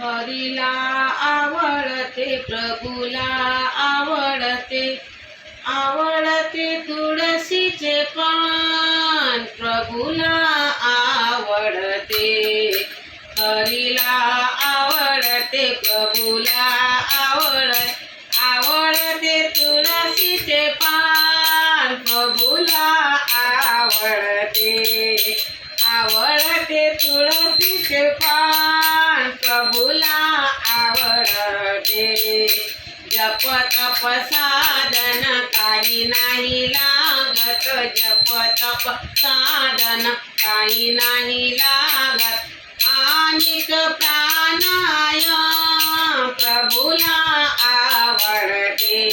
हरीला आवडते प्रभूला आवडते आवडते तुळशीचे पान प्रभूला आवडते हरीला आवडते प्रभूला आवड आवडते तुळशीचे पान प्रभूला आवडते आवडते तुळशीचे पान प्रभूला आवडते जप तप साधन काही नाही लागत जप तप साधन काही नाही लागत. आणिक प्राणाय प्रभूला आवडते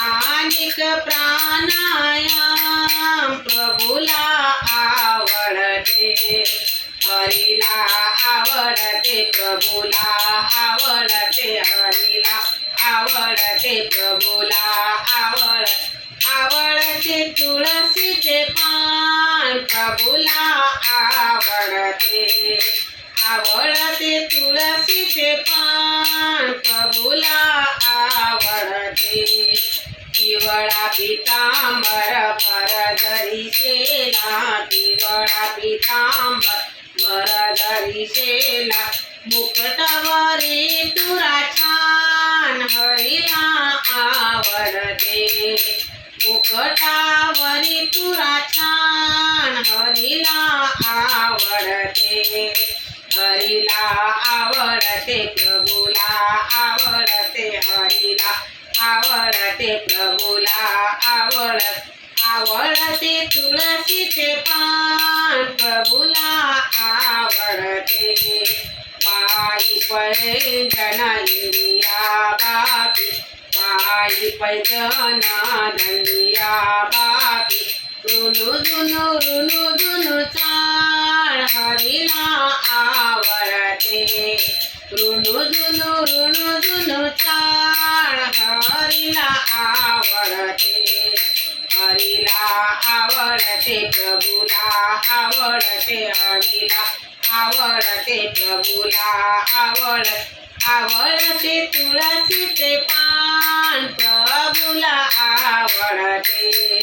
आणिक प्राणायाम प्रभूला आवडते. हरीला आवडते प्रभूला आवडते हरीला आवडते प्रभूला आवड आवडते तुळशीचे पान प्रभूला आवडते. आवडते तुळशीचे पान प्रभूला पितांबर भर धरिसेला पिवळा पितांबर भर धरिसेला मुकटावरी तुरा छान हरिला आवडते मुकटावरी तुरा छान हरिला आवडते हरिला आवडते प्रभूला आवडते हरिला आवडते प्रभूला आवड आवडते तुळशीचे पान. प्रभूला आवडते पायी पैजन बापी पायी पैजन धनिया बापी रुनु दुनु रुनु दुनु चाळ हरिला आवडते रुनु दुनु रुनु दुनु चाळ हरिला आवडते हरिला आवडते प्रभूला आवडते हरिला आवडते प्रभूला आवड आवडते तुळशीचे पान प्रभूला आवडते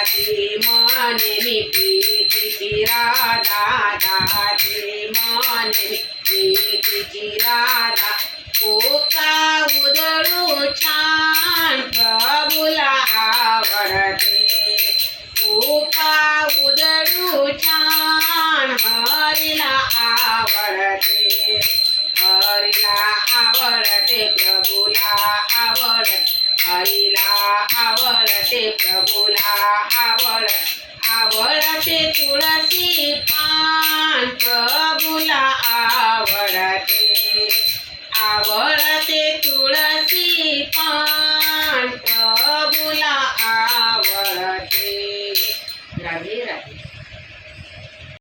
दादी मने मी प्रीतीची राधा दादी मन मी प्रीतीची राधा. बोका उदळू छान प्रभुला आवडते. बोका उदळू छान हरिला आवडते. हरिला आवडते प्रभुला आवडते. હરિના આવડતે પ્રભુના આવડ આવડતે તુલસી પાન પ્રભુના આવડતે આવડતે તુલસી પાન.